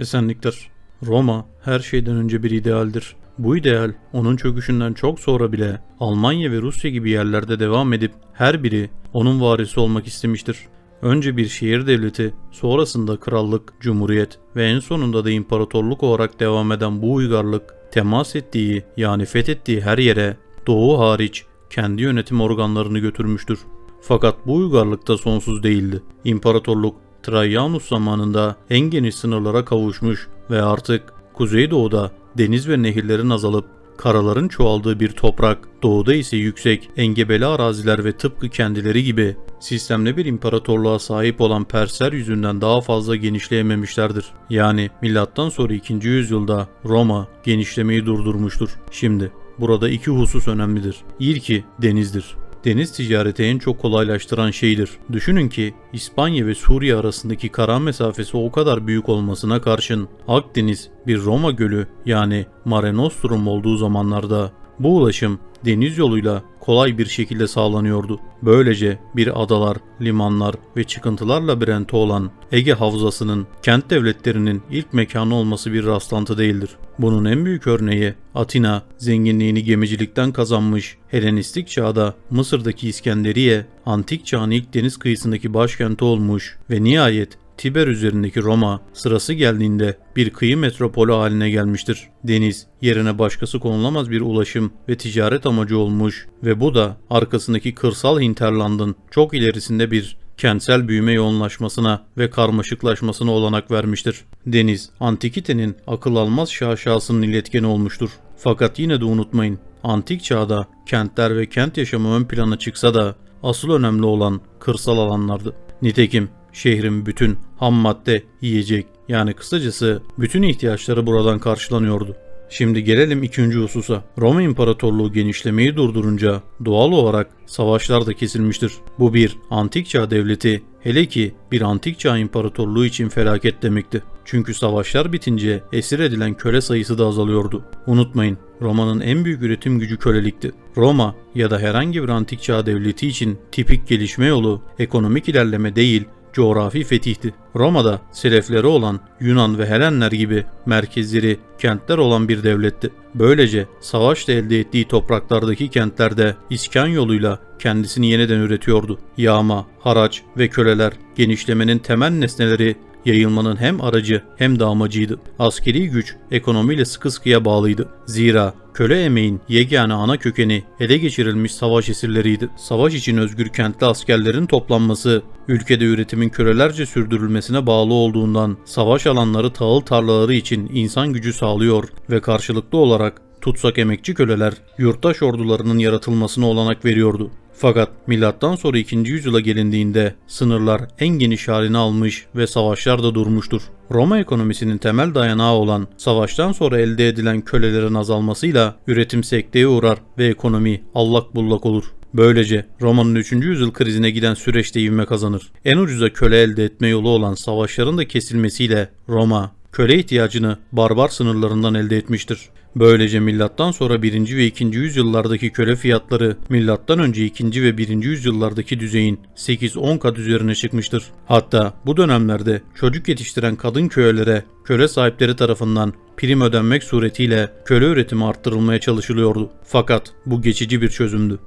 Esenlikler. Roma her şeyden önce bir idealdir. Bu ideal onun çöküşünden çok sonra bile Almanya ve Rusya gibi yerlerde devam edip her biri onun varisi olmak istemiştir. Önce bir şehir devleti, sonrasında krallık, cumhuriyet ve en sonunda da imparatorluk olarak devam eden bu uygarlık temas ettiği yani fethettiği her yere doğu hariç kendi yönetim organlarını götürmüştür. Fakat bu uygarlık da sonsuz değildi. İmparatorluk Trajanus zamanında en geniş sınırlara kavuşmuş ve artık kuzeydoğuda deniz ve nehirlerin azalıp karaların çoğaldığı bir toprak, doğuda ise yüksek, engebeli araziler ve tıpkı kendileri gibi sistemli bir imparatorluğa sahip olan Persler yüzünden daha fazla genişleyememişlerdir. Yani milattan sonra 2. yüzyılda Roma genişlemeyi durdurmuştur. Şimdi burada iki husus önemlidir. İlki denizdir. Deniz ticareti en çok kolaylaştıran şeydir. Düşünün ki İspanya ve Suriye arasındaki kara mesafesi o kadar büyük olmasına karşın Akdeniz bir Roma gölü yani Mare Nostrum olduğu zamanlarda bu ulaşım deniz yoluyla kolay bir şekilde sağlanıyordu. Böylece bir adalar, limanlar ve çıkıntılar labirenti olan Ege Havzası'nın kent devletlerinin ilk mekanı olması bir rastlantı değildir. Bunun en büyük örneği Atina zenginliğini gemicilikten kazanmış Helenistik çağda Mısır'daki İskenderiye, antik çağın ilk deniz kıyısındaki başkenti olmuş ve nihayet Tiber üzerindeki Roma sırası geldiğinde bir kıyı metropolü haline gelmiştir. Deniz yerine başkası konulamaz bir ulaşım ve ticaret amacı olmuş ve bu da arkasındaki kırsal hinterlandın çok ilerisinde bir kentsel büyüme yoğunlaşmasına ve karmaşıklaşmasına olanak vermiştir. Deniz, antikitenin akıl almaz şaşasının iletkeni olmuştur. Fakat yine de unutmayın, antik çağda kentler ve kent yaşamı ön plana çıksa da asıl önemli olan kırsal alanlardı. Nitekim şehrin bütün ham madde, yiyecek yani kısacası bütün ihtiyaçları buradan karşılanıyordu. Şimdi gelelim ikinci hususa. Roma İmparatorluğu genişlemeyi durdurunca doğal olarak savaşlar da kesilmiştir. Bu bir antik çağ devleti hele ki bir antik çağ imparatorluğu için felaket demekti. Çünkü savaşlar bitince esir edilen köle sayısı da azalıyordu. Unutmayın Roma'nın en büyük üretim gücü kölelikti. Roma ya da herhangi bir antik çağ devleti için tipik gelişme yolu ekonomik ilerleme değil coğrafi fetihti. Roma'da selefleri olan Yunan ve Helenler gibi merkezleri, kentler olan bir devletti. Böylece savaşla elde ettiği topraklardaki kentlerde iskan yoluyla kendisini yeniden üretiyordu. Yağma, haraç ve köleler genişlemenin temel nesneleri yayılmanın hem aracı hem de amacıydı. Askeri güç ekonomiyle sıkı sıkıya bağlıydı. Zira köle emeğin yegane ana kökeni ele geçirilmiş savaş esirleriydi. Savaş için özgür kentli askerlerin toplanması, ülkede üretimin kölelerce sürdürülmesine bağlı olduğundan savaş alanları tahıl tarlaları için insan gücü sağlıyor ve karşılıklı olarak tutsak emekçi köleler yurttaş ordularının yaratılmasına olanak veriyordu. Fakat milattan sonra 2. yüzyıla gelindiğinde sınırlar en geniş halini almış ve savaşlar da durmuştur. Roma ekonomisinin temel dayanağı olan savaştan sonra elde edilen kölelerin azalmasıyla üretim sekteye uğrar ve ekonomi allak bullak olur. Böylece Roma'nın 3. yüzyıl krizine giden süreçte ivme kazanır. En ucuza köle elde etme yolu olan savaşların da kesilmesiyle Roma köle ihtiyacını barbar sınırlarından elde etmiştir. Böylece milattan sonra 1. ve 2. yüzyıllardaki köle fiyatları milattan önce 2. ve 1. yüzyıllardaki düzeyin 8-10 kat üzerine çıkmıştır. Hatta bu dönemlerde çocuk yetiştiren kadın kölelere köle sahipleri tarafından prim ödenmek suretiyle köle üretimi arttırılmaya çalışılıyordu. Fakat bu geçici bir çözümdü.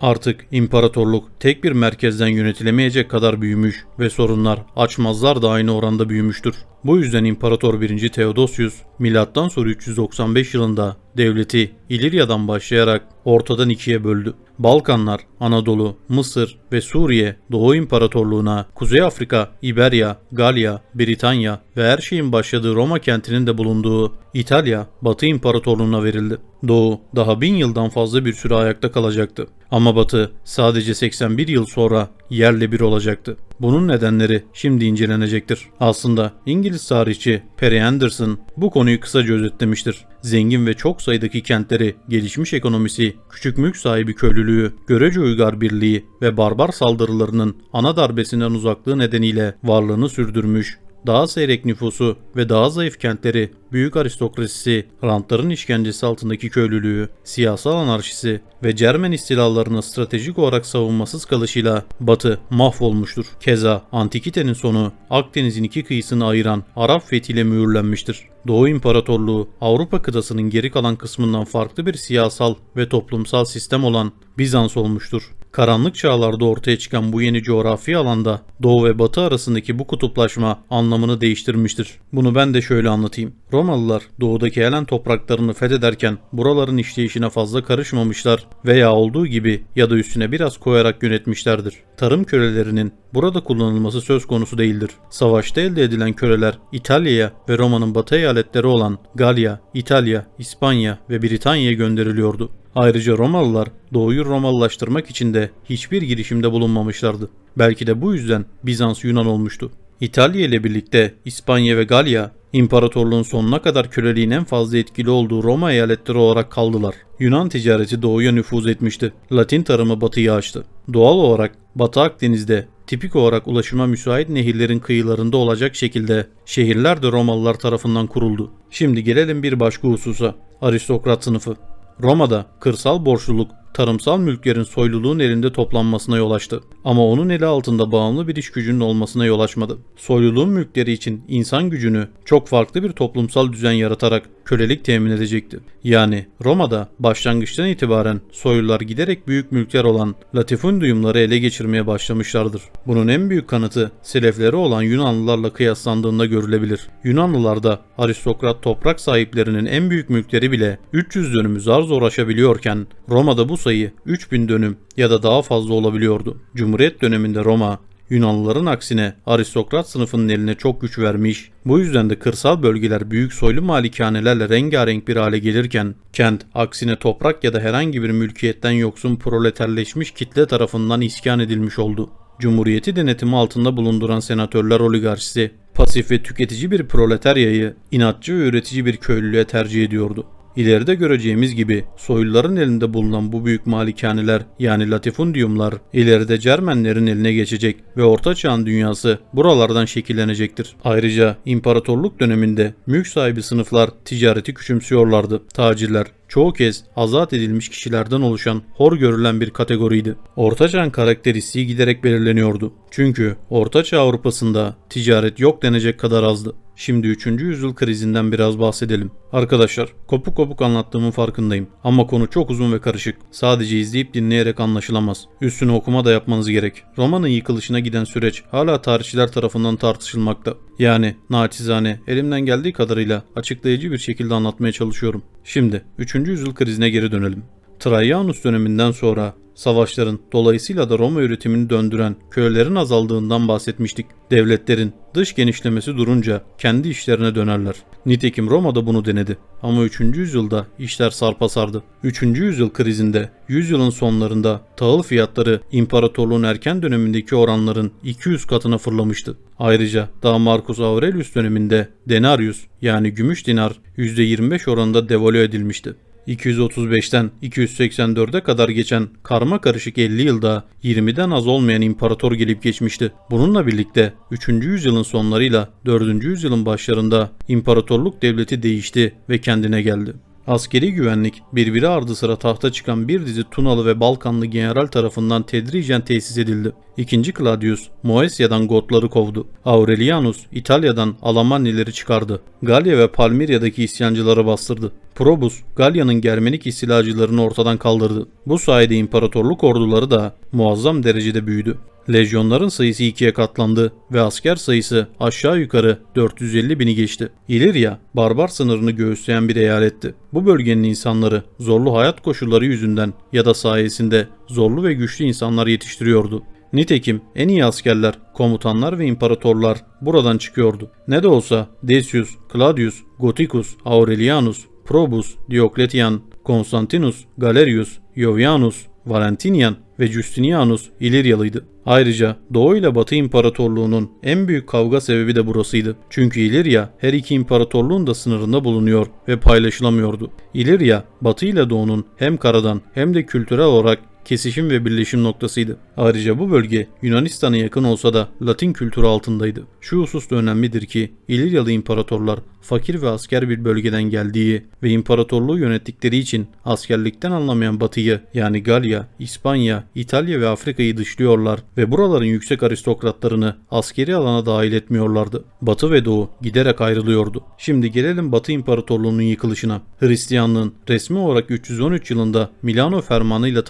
Artık imparatorluk tek bir merkezden yönetilemeyecek kadar büyümüş ve sorunlar açmazlar da aynı oranda büyümüştür. Bu yüzden İmparator 1. Theodosius milattan sonra 395 yılında devleti İlirya'dan başlayarak ortadan ikiye böldü. Balkanlar, Anadolu, Mısır ve Suriye Doğu İmparatorluğu'na, Kuzey Afrika, İberya, Galya, Britanya ve her şeyin başladığı Roma kentinin de bulunduğu İtalya, Batı İmparatorluğu'na verildi. Doğu daha bin yıldan fazla bir süre ayakta kalacaktı. Ama Batı sadece 81 yıl sonra yerle bir olacaktı. Bunun nedenleri şimdi incelenecektir. Aslında İngiliz tarihçi Perry Anderson bu konuyu kısaca özetlemiştir. Zengin ve çok sayıdaki kentleri, gelişmiş ekonomisi, küçük mülk sahibi köylülüğü, görece uygar birliği ve barbar saldırılarının ana darbesinden uzaklığı nedeniyle varlığını sürdürmüş daha seyrek nüfusu ve daha zayıf kentleri, büyük aristokrasisi, rantların işkencesi altındaki köylülüğü, siyasal anarşisi ve Cermen istilalarını stratejik olarak savunmasız kalışıyla Batı mahvolmuştur. Keza Antikite'nin sonu Akdeniz'in iki kıyısını ayıran Arap fethiyle mühürlenmiştir. Doğu İmparatorluğu Avrupa kıtasının geri kalan kısmından farklı bir siyasal ve toplumsal sistem olan Bizans olmuştur. Karanlık çağlarda ortaya çıkan bu yeni coğrafi alanda Doğu ve Batı arasındaki bu kutuplaşma anlamını değiştirmiştir. Bunu ben de şöyle anlatayım. Romalılar doğudaki Helen topraklarını fethederken buraların işleyişine fazla karışmamışlar veya olduğu gibi ya da üstüne biraz koyarak yönetmişlerdir. Tarım kölelerinin burada kullanılması söz konusu değildir. Savaşta elde edilen köleler İtalya'ya ve Roma'nın batı eyaletleri olan Galya, İtalya, İspanya ve Britanya'ya gönderiliyordu. Ayrıca Romalılar doğuyu Romalılaştırmak için de hiçbir girişimde bulunmamışlardı. Belki de bu yüzden Bizans Yunan olmuştu. İtalya ile birlikte İspanya ve Galya İmparatorluğun sonuna kadar köleliğin en fazla etkili olduğu Roma eyaletleri olarak kaldılar. Yunan ticareti doğuya nüfuz etmişti. Latin tarımı batıya açtı. Doğal olarak Batı Akdeniz'de tipik olarak ulaşıma müsait nehirlerin kıyılarında olacak şekilde şehirler de Romalılar tarafından kuruldu. Şimdi gelelim bir başka hususa. Aristokrat sınıfı. Roma'da kırsal borçluluk tarımsal mülklerin soyluluğun elinde toplanmasına yol açtı. Ama onun eli altında bağımlı bir iş gücünün olmasına yol açmadı. Soyluluğun mülkleri için insan gücünü çok farklı bir toplumsal düzen yaratarak kölelik temin edecekti. Yani Roma'da başlangıçtan itibaren soylular giderek büyük mülkler olan latifundiyumları ele geçirmeye başlamışlardır. Bunun en büyük kanıtı selefleri olan Yunanlılarla kıyaslandığında görülebilir. Yunanlılarda aristokrat toprak sahiplerinin en büyük mülkleri bile 300 dönümü zar zor aşabiliyorken Roma'da bu sayı 3000 dönüm ya da daha fazla olabiliyordu. Cumhuriyet döneminde Roma Yunanlıların aksine aristokrat sınıfının eline çok güç vermiş, bu yüzden de kırsal bölgeler büyük soylu malikanelerle rengarenk bir hale gelirken, kent aksine toprak ya da herhangi bir mülkiyetten yoksun proleterleşmiş kitle tarafından iskan edilmiş oldu. Cumhuriyeti denetimi altında bulunduran senatörler oligarşisi, pasif ve tüketici bir proletaryayı, inatçı ve üretici bir köylülüğe tercih ediyordu. İleride göreceğimiz gibi soyluların elinde bulunan bu büyük malikaneler yani latifundiyumlar ileride Cermenlerin eline geçecek ve Orta Çağ'ın dünyası buralardan şekillenecektir. Ayrıca imparatorluk döneminde mülk sahibi sınıflar ticareti küçümsüyorlardı. Tacirler, çoğu kez azat edilmiş kişilerden oluşan hor görülen bir kategoriydi. Ortaçağ karakteristiği giderek belirleniyordu. Çünkü Ortaçağ Avrupa'sında ticaret yok denecek kadar azdı. Şimdi 3. yüzyıl krizinden biraz bahsedelim. Arkadaşlar, kopuk kopuk anlattığımın farkındayım. Ama konu çok uzun ve karışık. Sadece izleyip dinleyerek anlaşılamaz. Üstüne okuma da yapmanız gerek. Romanın yıkılışına giden süreç hala tarihçiler tarafından tartışılmakta. Yani naçizane elimden geldiği kadarıyla açıklayıcı bir şekilde anlatmaya çalışıyorum. Şimdi 3. yüzyıl krizine geri dönelim. Traianus döneminden sonra savaşların dolayısıyla da Roma üretimini döndüren kölelerin azaldığından bahsetmiştik. Devletlerin dış genişlemesi durunca kendi işlerine dönerler. Nitekim Roma'da bunu denedi. Ama 3. yüzyılda işler sarpa sardı. 3. yüzyıl krizinde yüzyılın sonlarında tahıl fiyatları imparatorluğun erken dönemindeki oranların 200 katına fırlamıştı. Ayrıca daha Marcus Aurelius döneminde denarius yani gümüş dinar %25 oranında devalüe edilmişti. 235'ten 284'e kadar geçen karma karışık 50 yılda 20'den az olmayan imparator gelip geçmişti. Bununla birlikte 3. yüzyılın sonlarıyla 4. yüzyılın başlarında imparatorluk devleti değişti ve kendine geldi. Askeri güvenlik birbiri ardı sıra tahta çıkan bir dizi Tunalı ve Balkanlı general tarafından tedricen tesis edildi. İkinci Claudius Moesia'dan Gotları kovdu. Aurelianus İtalya'dan Almanya'ları çıkardı. Galya ve Palmyria'daki isyancıları bastırdı. Probus Galya'nın Germenik istilacılarını ortadan kaldırdı. Bu sayede imparatorluk orduları da muazzam derecede büyüdü. Lejyonların sayısı ikiye katlandı ve asker sayısı aşağı yukarı 450 bini geçti. İlirya, barbar sınırını göğüsleyen bir eyaletti. Bu bölgenin insanları zorlu hayat koşulları yüzünden ya da sayesinde zorlu ve güçlü insanlar yetiştiriyordu. Nitekim en iyi askerler, komutanlar ve imparatorlar buradan çıkıyordu. Ne de olsa Decius, Claudius, Gothicus, Aurelianus, Probus, Diokletian, Constantinus, Galerius, Jovianus, Valentinian ve Justinianus İliryalıydı. Ayrıca Doğu ile Batı İmparatorluğu'nun en büyük kavga sebebi de burasıydı. Çünkü İlirya her iki imparatorluğun da sınırında bulunuyor ve paylaşılamıyordu. İlirya, Batı ile Doğu'nun hem karadan hem de kültürel olarak kesişim ve birleşim noktasıydı. Ayrıca bu bölge Yunanistan'a yakın olsa da Latin kültürü altındaydı. Şu husus da önemlidir ki İliryalı imparatorlar fakir ve asker bir bölgeden geldiği ve imparatorluğu yönettikleri için askerlikten anlamayan Batı'yı yani Galya, İspanya, İtalya ve Afrika'yı dışlıyorlar ve buraların yüksek aristokratlarını askeri alana dahil etmiyorlardı. Batı ve Doğu giderek ayrılıyordu. Şimdi gelelim Batı İmparatorluğu'nun yıkılışına. Hristiyanlığın resmi olarak 313 yılında Milano fermanıyla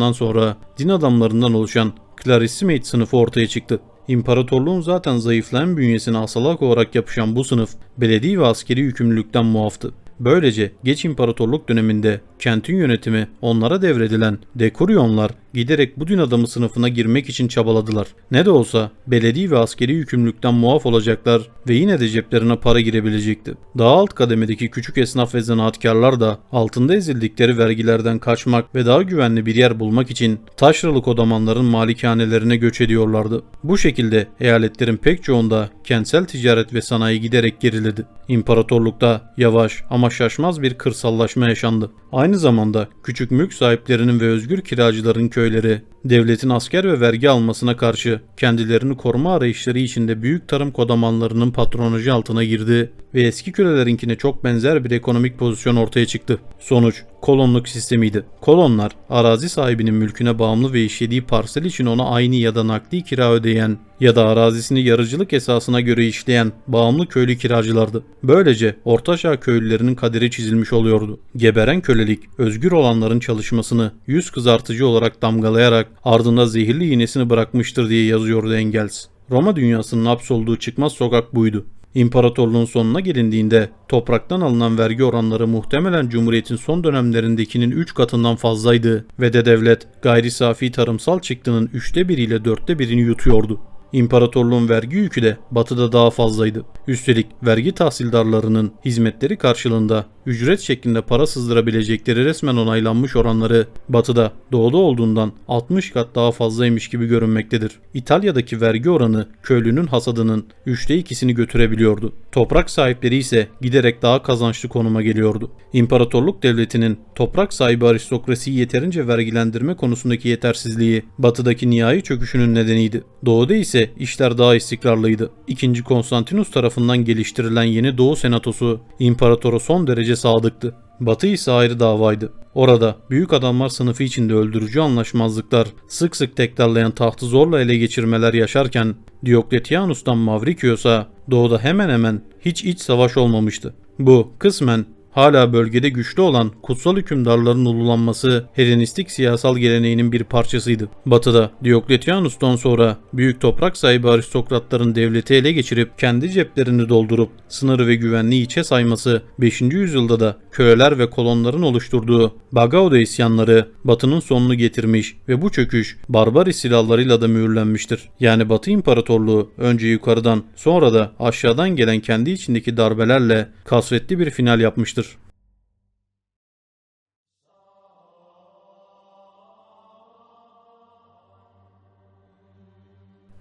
tanınmasından sonra din adamlarından oluşan Clarissimate sınıfı ortaya çıktı. İmparatorluğun zaten zayıflayan bünyesine asalak olarak yapışan bu sınıf belediye ve askeri yükümlülükten muaftı. Böylece geç imparatorluk döneminde kentin yönetimi onlara devredilen Dekuryonlar giderek bu din adamı sınıfına girmek için çabaladılar. Ne de olsa belediye ve askeri yükümlülükten muaf olacaklar ve yine de ceplerine para girebilecekti. Daha alt kademedeki küçük esnaf ve zanaatkarlar da altında ezildikleri vergilerden kaçmak ve daha güvenli bir yer bulmak için taşralı kodamanların malikanelerine göç ediyorlardı. Bu şekilde eyaletlerin pek çoğunda kentsel ticaret ve sanayi giderek geriledi. İmparatorlukta yavaş ama şaşmaz bir kırsallaşma yaşandı. Aynı zamanda küçük mülk sahiplerinin ve özgür kiracıların köyleri devletin asker ve vergi almasına karşı kendilerini koruma arayışları içinde büyük tarım kodamanlarının patronajı altına girdi ve eski kölelerinkine çok benzer bir ekonomik pozisyon ortaya çıktı. Sonuç kolonluk sistemiydi. Kolonlar arazi sahibinin mülküne bağımlı ve işlediği parsel için ona aynı ya da nakdi kira ödeyen ya da arazisini yarıcılık esasına göre işleyen bağımlı köylü kiracılardı. Böylece ortaçağ köylülerinin kaderi çizilmiş oluyordu. Geberen kölelik özgür olanların çalışmasını yüz kızartıcı olarak damgalayarak ardında zehirli iğnesini bırakmıştır diye yazıyordu Engels. Roma dünyasının hapsolduğu çıkmaz sokak buydu. İmparatorluğun sonuna gelindiğinde topraktan alınan vergi oranları muhtemelen Cumhuriyet'in son dönemlerindekinin 3 katından fazlaydı ve de devlet gayri safi tarımsal çıktının 3'te 1 ile 4'te 1'ini yutuyordu. İmparatorluğun vergi yükü de batıda daha fazlaydı. Üstelik vergi tahsildarlarının hizmetleri karşılığında ücret şeklinde para sızdırabilecekleri resmen onaylanmış oranları batıda doğuda olduğundan 60 kat daha fazlaymış gibi görünmektedir. İtalya'daki vergi oranı köylünün hasadının 3'te 2'sini götürebiliyordu. Toprak sahipleri ise giderek daha kazançlı konuma geliyordu. İmparatorluk devletinin toprak sahibi aristokrasiyi yeterince vergilendirme konusundaki yetersizliği batıdaki nihai çöküşünün nedeniydi. Doğuda ise işler daha istikrarlıydı. İkinci Konstantinus tarafından geliştirilen yeni Doğu Senatosu imparatora son derece sadıktı. Batı ise ayrı davaydı. Orada büyük adamlar sınıfı içinde öldürücü anlaşmazlıklar, sık sık tekrarlayan tahtı zorla ele geçirmeler yaşarken Diokletianus'tan Mavrikios'a doğuda hemen hemen hiç iç savaş olmamıştı. Bu kısmen hala bölgede güçlü olan kutsal hükümdarların ululanması Helenistik siyasal geleneğinin bir parçasıydı. Batı'da Diokletianus'tan sonra büyük toprak sahibi aristokratların devleti ele geçirip kendi ceplerini doldurup sınırı ve güvenliği içe sayması 5. yüzyılda da köleler ve kolonların oluşturduğu Bagauda isyanları Batı'nın sonunu getirmiş ve bu çöküş barbar istilallarıyla da mühürlenmiştir. Yani Batı İmparatorluğu önce yukarıdan sonra da aşağıdan gelen kendi içindeki darbelerle kasvetli bir final yapmıştır.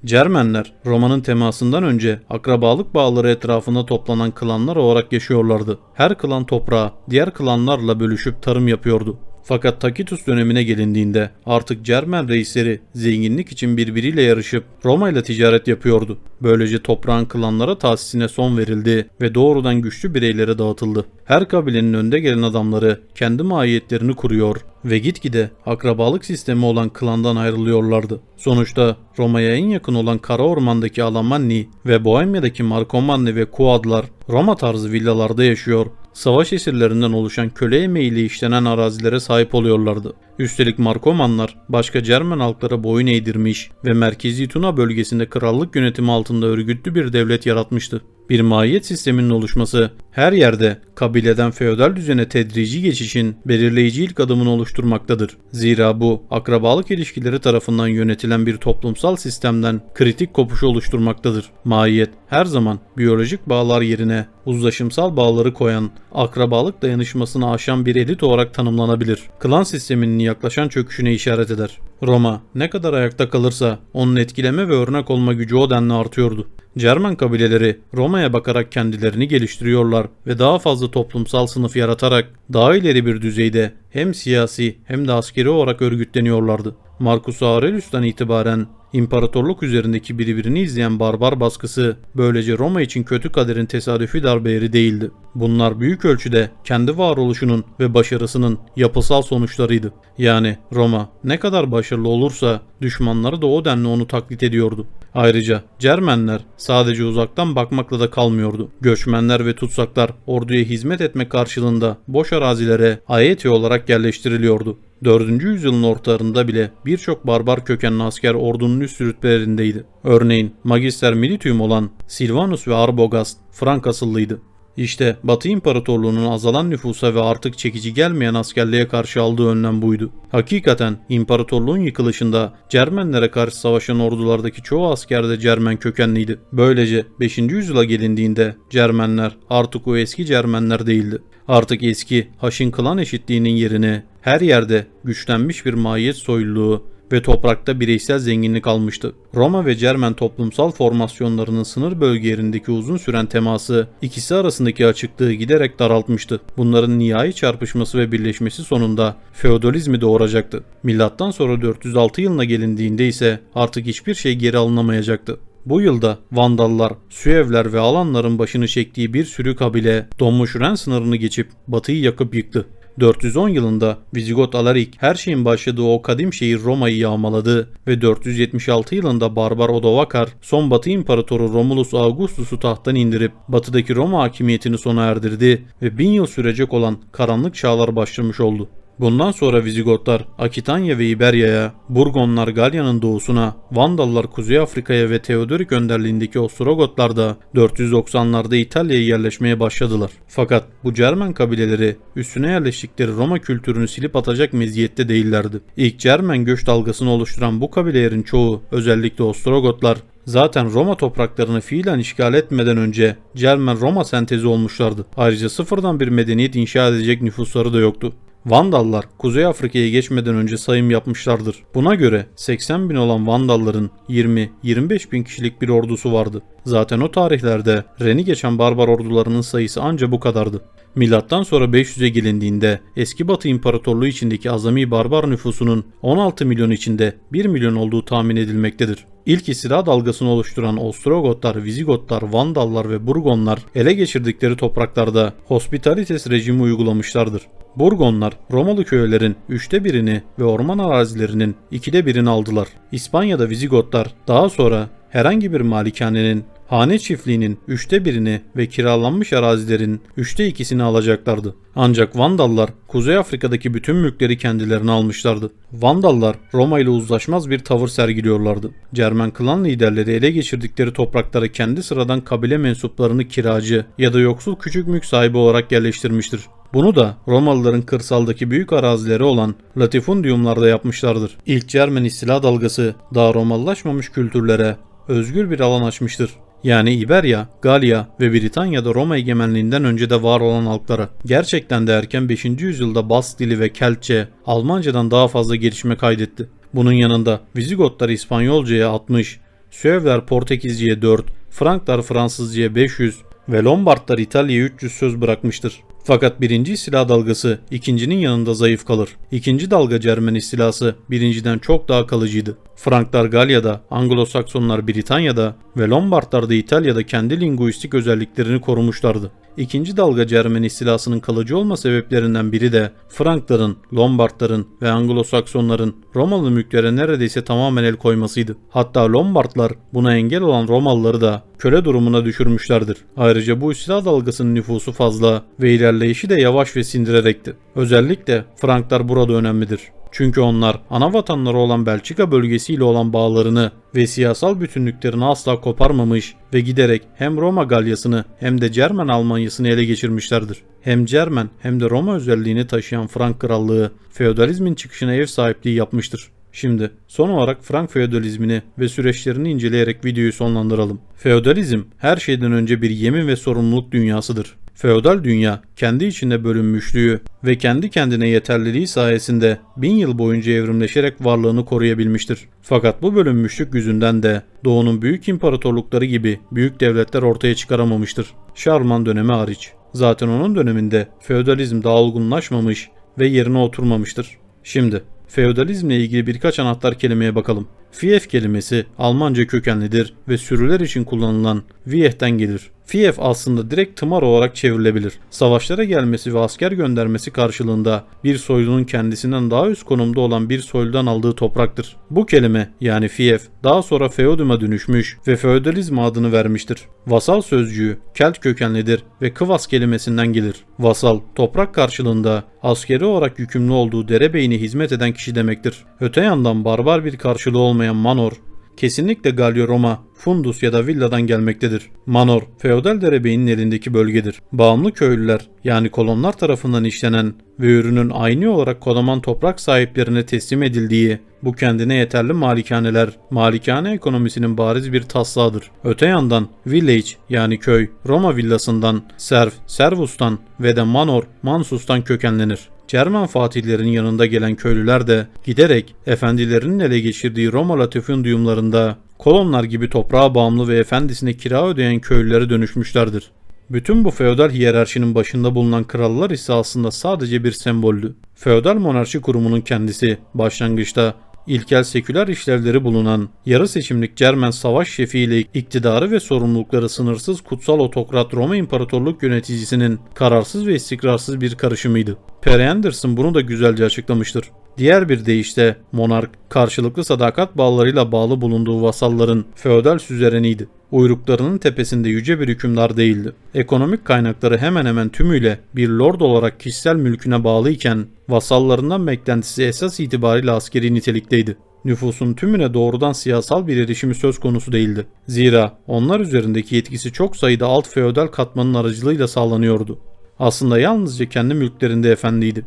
Cermenler Roma'nın temasından önce akrabalık bağları etrafında toplanan klanlar olarak yaşıyorlardı. Her klan toprağı diğer klanlarla bölüşüp tarım yapıyordu. Fakat Tacitus dönemine gelindiğinde artık Cermen reisleri zenginlik için birbiriyle yarışıp Roma ile ticaret yapıyordu. Böylece toprağın klanlara tahsisine son verildi ve doğrudan güçlü bireylere dağıtıldı. Her kabilenin önde gelen adamları kendi mahiyetlerini kuruyor ve gitgide akrabalık sistemi olan klandan ayrılıyorlardı. Sonuçta Roma'ya en yakın olan Kara Orman'daki Alamanni ve Bohemia'daki Marcomanni ve Kuadlar Roma tarzı villalarda yaşıyor, savaş esirlerinden oluşan köle emeğiyle işlenen arazilere sahip oluyorlardı. Üstelik Markomanlar başka Cermen halklara boyun eğdirmiş ve merkezi Tuna bölgesinde krallık yönetimi altında örgütlü bir devlet yaratmıştı. Bir mahiyet sisteminin oluşması her yerde kabileden feodal düzene tedrici geçişin belirleyici ilk adımını oluşturmaktadır. Zira bu akrabalık ilişkileri tarafından yönetilen bir toplumsal sistemden kritik kopuş oluşturmaktadır. Mahiyet her zaman biyolojik bağlar yerine uzlaşımsal bağları koyan, akrabalık dayanışmasını aşan bir elit olarak tanımlanabilir. Klan sisteminin yaklaşan çöküşüne işaret eder. Roma ne kadar ayakta kalırsa onun etkileme ve örnek olma gücü o denli artıyordu. Cermen kabileleri Roma'ya bakarak kendilerini geliştiriyorlar ve daha fazla toplumsal sınıf yaratarak daha ileri bir düzeyde hem siyasi hem de askeri olarak örgütleniyorlardı. Marcus Aurelius'tan itibaren İmparatorluk üzerindeki birbirini izleyen barbar baskısı böylece Roma için kötü kaderin tesadüfi darbeleri değildi. Bunlar büyük ölçüde kendi varoluşunun ve başarısının yapısal sonuçlarıydı. Yani Roma ne kadar başarılı olursa düşmanları da o denli onu taklit ediyordu. Ayrıca Cermenler sadece uzaktan bakmakla da kalmıyordu. Göçmenler ve tutsaklar orduya hizmet etme karşılığında boş arazilere ayeti olarak yerleştiriliyordu. 4. yüzyılın ortalarında bile birçok barbar kökenli asker ordunun üst rütbelerindeydi. Örneğin Magister Militium olan Silvanus ve Arbogast Frank asıllıydı. İşte Batı İmparatorluğu'nun azalan nüfusa ve artık çekici gelmeyen askerliğe karşı aldığı önlem buydu. Hakikaten imparatorluğun yıkılışında Cermenlere karşı savaşan ordulardaki çoğu asker de Cermen kökenliydi. Böylece 5. yüzyıla gelindiğinde Cermenler artık o eski Cermenler değildi. Artık eski Haşin klan eşitliğinin yerine her yerde güçlenmiş bir mahiyet soyluluğu ve toprakta bireysel zenginlik almıştı. Roma ve Cermen toplumsal formasyonlarının sınır bölgelerindeki uzun süren teması ikisi arasındaki açıklığı giderek daraltmıştı. Bunların nihai çarpışması ve birleşmesi sonunda feodalizmi doğuracaktı. Milattan sonra 406 yılına gelindiğinde ise artık hiçbir şey geri alınamayacaktı. Bu yılda Vandallar, Süevler ve Alanların başını çektiği bir sürü kabile donmuş Ren sınırını geçip batıyı yakıp yıktı. 410 yılında Vizigot Alaric her şeyin başladığı o kadim şehir Roma'yı yağmaladı ve 476 yılında Barbar Odovacar son Batı İmparatoru Romulus Augustus'u tahttan indirip batıdaki Roma hakimiyetini sona erdirdi ve bin yıl sürecek olan karanlık çağlar başlamış oldu. Bundan sonra Vizigotlar Akitanya ve İberya'ya, Burgonlar Galya'nın doğusuna, Vandallar Kuzey Afrika'ya ve Teodorik önderliğindeki Ostrogotlar da 490'larda İtalya'ya yerleşmeye başladılar. Fakat bu Cermen kabileleri üstüne yerleştikleri Roma kültürünü silip atacak meziyette değillerdi. İlk Cermen göç dalgasını oluşturan bu kabilelerin çoğu özellikle Ostrogotlar Zaten Roma topraklarını fiilen işgal etmeden önce Cermen-Roma sentezi olmuşlardı. Ayrıca sıfırdan bir medeniyet inşa edecek nüfusları da yoktu. Vandallar Kuzey Afrika'ya geçmeden önce sayım yapmışlardır. Buna göre 80 bin olan Vandalların 20-25 bin kişilik bir ordusu vardı. Zaten o tarihlerde Ren'i geçen barbar ordularının sayısı anca bu kadardı. Milattan sonra 500'e gelindiğinde eski Batı İmparatorluğu içindeki azami barbar nüfusunun 16 milyon içinde 1 milyon olduğu tahmin edilmektedir. İlk istila dalgasını oluşturan Ostrogotlar, Vizigotlar, Vandallar ve Burgonlar ele geçirdikleri topraklarda hospitalites rejimi uygulamışlardır. Burgonlar Romalı köylerin üçte birini ve orman arazilerinin ikide birini aldılar. İspanya'da Vizigotlar daha sonra herhangi bir malikanenin hane çiftliğinin üçte birini ve kiralanmış arazilerin üçte ikisini alacaklardı. Ancak Vandallar Kuzey Afrika'daki bütün mülkleri kendilerine almışlardı. Vandallar Roma ile uzlaşmaz bir tavır sergiliyorlardı. Cermen klan liderleri ele geçirdikleri topraklara kendi sıradan kabile mensuplarını kiracı ya da yoksul küçük mülk sahibi olarak yerleştirmiştir. Bunu da Romalıların kırsaldaki büyük arazileri olan latifundiumlarda yapmışlardır. İlk Cermen istila dalgası daha Romalılaşmamış kültürlere özgür bir alan açmıştır. Yani İberya, Galya ve Britanya'da Roma egemenliğinden önce de var olan halklara. Gerçekten de erken 5. yüzyılda Bask dili ve Keltçe Almancadan daha fazla gelişme kaydetti. Bunun yanında Vizigotlar İspanyolcaya 60, Süevler Portekizce'ye 4, Franklar Fransızca'ya 500 ve Lombardlar İtalya'ya 300 söz bırakmıştır. Fakat birinci istila dalgası ikincinin yanında zayıf kalır. İkinci dalga Cermen istilası birinciden çok daha kalıcıydı. Franklar Galya'da, Anglo-Saksonlar Britanya'da ve Lombardlar da İtalya'da kendi linguistik özelliklerini korumuşlardı. İkinci dalga Cermen istilasının kalıcı olma sebeplerinden biri de Frankların, Lombardların ve Anglo-Saksonların Romalı mülklere neredeyse tamamen el koymasıydı. Hatta Lombardlar buna engel olan Romalıları da köle durumuna düşürmüşlerdir. Ayrıca bu istila dalgasının nüfusu fazla ve ilerleyişi de yavaş ve sindirerekti. Özellikle Franklar burada önemlidir. Çünkü onlar ana vatanları olan Belçika bölgesiyle olan bağlarını ve siyasal bütünlüklerini asla koparmamış ve giderek hem Roma Galyasını hem de Cermen Almanyasını ele geçirmişlerdir. Hem Cermen hem de Roma özelliğini taşıyan Frank Krallığı feodalizmin çıkışına ev sahipliği yapmıştır. Şimdi son olarak Frank feodalizmini ve süreçlerini inceleyerek videoyu sonlandıralım. Feodalizm her şeyden önce bir yemin ve sorumluluk dünyasıdır. Feodal dünya kendi içinde bölünmüşlüğü ve kendi kendine yeterliliği sayesinde bin yıl boyunca evrimleşerek varlığını koruyabilmiştir. Fakat bu bölünmüşlük yüzünden de Doğu'nun büyük imparatorlukları gibi büyük devletler ortaya çıkaramamıştır. Şarman dönemi hariç. Zaten onun döneminde feodalizm daha olgunlaşmamış ve yerine oturmamıştır. Şimdi feodalizmle ilgili birkaç anahtar kelimeye bakalım. Fief kelimesi Almanca kökenlidir ve sürüler için kullanılan Vieh'ten gelir. Fief aslında direkt tımar olarak çevrilebilir. Savaşlara gelmesi ve asker göndermesi karşılığında bir soylunun kendisinden daha üst konumda olan bir soyludan aldığı topraktır. Bu kelime yani fief daha sonra feoduma dönüşmüş ve feodalizm adını vermiştir. Vasal sözcüğü Kelt kökenlidir ve kıvas kelimesinden gelir. Vasal toprak karşılığında askeri olarak yükümlü olduğu derebeyine hizmet eden kişi demektir. Öte yandan barbar bir karşılığı olmayan manor kesinlikle Galio Roma, Fundus ya da Villa'dan gelmektedir. Manor, feodal derebeyinin elindeki bölgedir. Bağımlı köylüler yani kolonlar tarafından işlenen ve ürünün aynı olarak kodaman toprak sahiplerine teslim edildiği bu kendine yeterli malikaneler, malikane ekonomisinin bariz bir taslağıdır. Öte yandan village yani köy, Roma villasından, serf, servustan ve de manor, mansustan kökenlenir. Cermen fatihlerin yanında gelen köylüler de giderek efendilerinin ele geçirdiği Roma latifundiumlarında kolonlar gibi toprağa bağımlı ve efendisine kira ödeyen köylülere dönüşmüşlerdir. Bütün bu feodal hiyerarşinin başında bulunan krallar ise aslında sadece bir semboldü. Feodal monarşi kurumunun kendisi başlangıçta ilkel seküler işlevleri bulunan yarı seçimlik Cermen savaş şefi ile iktidarı ve sorumlulukları sınırsız kutsal otokrat Roma İmparatorluk yöneticisinin kararsız ve istikrarsız bir karışımıydı. Perry Anderson bunu da güzelce açıklamıştır. Diğer bir deyişle monark karşılıklı sadakat bağlarıyla bağlı bulunduğu vasalların feodal süzereniydi. Uyruklarının tepesinde yüce bir hükümdar değildi. Ekonomik kaynakları hemen hemen tümüyle bir lord olarak kişisel mülküne bağlıyken vasallarından beklentisi esas itibariyle askeri nitelikteydi. Nüfusun tümüne doğrudan siyasal bir erişimi söz konusu değildi. Zira onlar üzerindeki yetkisi çok sayıda alt feodal katmanın aracılığıyla sağlanıyordu. Aslında yalnızca kendi mülklerinde efendiydi.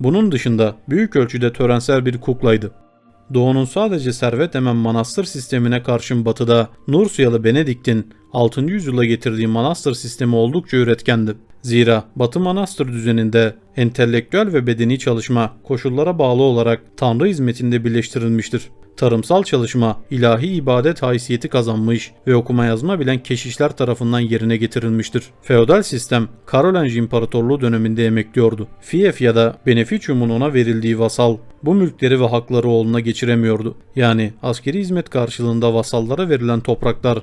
Bunun dışında büyük ölçüde törensel bir kuklaydı. Doğu'nun sadece servet emen manastır sistemine karşın batıda Nursiyalı Benedikt'in 6. yüzyıla getirdiği manastır sistemi oldukça üretkendi. Zira Batı manastır düzeninde entelektüel ve bedeni çalışma koşullara bağlı olarak Tanrı hizmetinde birleştirilmiştir. Tarımsal çalışma ilahi ibadet haysiyeti kazanmış ve okuma yazma bilen keşişler tarafından yerine getirilmiştir. Feodal sistem Karolinci İmparatorluğu döneminde emekliyordu. Fief ya da beneficium'un ona verildiği vasal bu mülkleri ve hakları oğluna geçiremiyordu. Yani askeri hizmet karşılığında vasallara verilen topraklar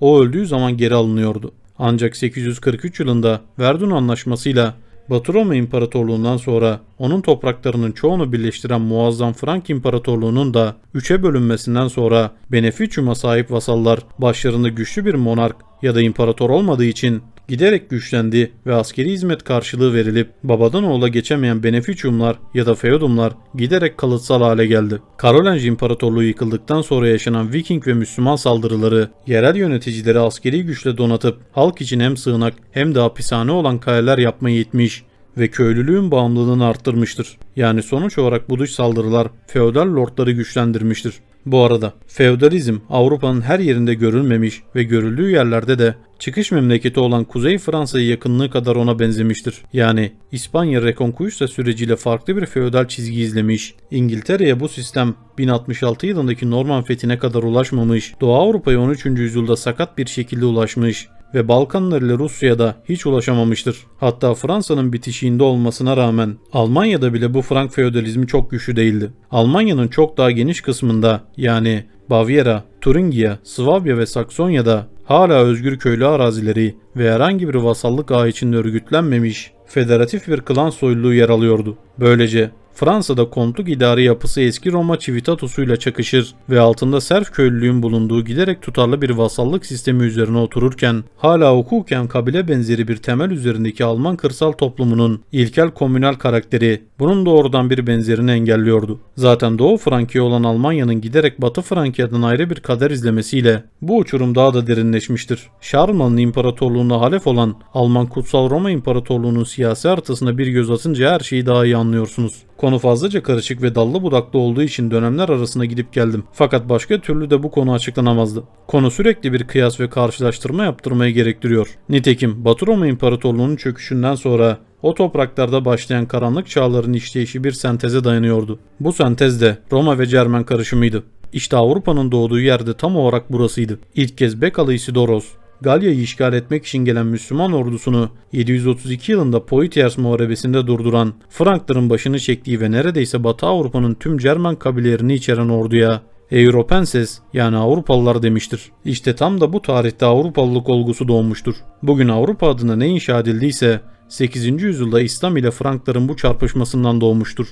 o öldüğü zaman geri alınıyordu. Ancak 843 yılında Verdun Anlaşması'yla Batı Roma İmparatorluğundan sonra onun topraklarının çoğunu birleştiren muazzam Frank İmparatorluğu'nun da üçe bölünmesinden sonra beneficium'a sahip vasallar başlarında güçlü bir monark ya da imparator olmadığı için giderek güçlendi ve askeri hizmet karşılığı verilip babadan oğula geçemeyen beneficiumlar ya da feodumlar giderek kalıtsal hale geldi. Karolinci İmparatorluğu yıkıldıktan sonra yaşanan Viking ve Müslüman saldırıları yerel yöneticileri askeri güçle donatıp halk için hem sığınak hem de hapishane olan kaleler yapmayı itmiş ve köylülüğün bağımlılığını arttırmıştır. Yani sonuç olarak bu dış saldırılar feodal lordları güçlendirmiştir. Bu arada feodalizm Avrupa'nın her yerinde görülmemiş ve görüldüğü yerlerde de çıkış memleketi olan Kuzey Fransa'ya yakınlığı kadar ona benzemiştir. Yani İspanya Reconquista süreciyle farklı bir feodal çizgi izlemiş. İngiltere'ye bu sistem 1066 yılındaki Norman fethine kadar ulaşmamış. Doğu Avrupa'ya 13. yüzyılda sakat bir şekilde ulaşmış ve Balkanlar ile Rusya'da hiç ulaşamamıştır. Hatta Fransa'nın bitişiğinde olmasına rağmen Almanya'da bile bu Frank feodalizmi çok güçlü değildi. Almanya'nın çok daha geniş kısmında yani Bavyera, Turingia, Swabya ve Saksonya'da hala özgür köylü arazileri ve herhangi bir vasallık ağı içinde örgütlenmemiş federatif bir klan soyluluğu yer alıyordu. Böylece Fransa'da kontluk idari yapısı eski Roma civitatosuyla çakışır ve altında serf köylülüğün bulunduğu giderek tutarlı bir vasallık sistemi üzerine otururken hala hukuken kabile benzeri bir temel üzerindeki Alman kırsal toplumunun ilkel komünal karakteri bunun doğrudan bir benzerini engelliyordu. Zaten Doğu Frankiya olan Almanya'nın giderek Batı Frankiya'dan ayrı bir kader izlemesiyle bu uçurum daha da derinleşmiştir. Şarlman'ın imparatorluğuna halef olan Alman Kutsal Roma İmparatorluğu'nun siyasi haritasına bir göz atınca her şeyi daha iyi anlıyorsunuz. Konu fazlaca karışık ve dallı budaklı olduğu için dönemler arasında gidip geldim. Fakat başka türlü de bu konu açıklanamazdı. Konu sürekli bir kıyas ve karşılaştırma yaptırmayı gerektiriyor. Nitekim Batı Roma İmparatorluğu'nun çöküşünden sonra o topraklarda başlayan karanlık çağların işleyişi bir senteze dayanıyordu. Bu sentez de Roma ve Cermen karışımıydı. İşte Avrupa'nın doğduğu yerde tam olarak burasıydı. İlk kez Bekalı Isidoros, Galya'yı işgal etmek için gelen Müslüman ordusunu 732 yılında Poitiers Muharebesi'nde durduran, Frankların başını çektiği ve neredeyse Batı Avrupa'nın tüm Cermen kabilelerini içeren orduya Europenses yani Avrupalılar demiştir. İşte tam da bu tarihte Avrupalılık olgusu doğmuştur. Bugün Avrupa adına ne inşa edildiyse 8. yüzyılda İslam ile Frankların bu çarpışmasından doğmuştur.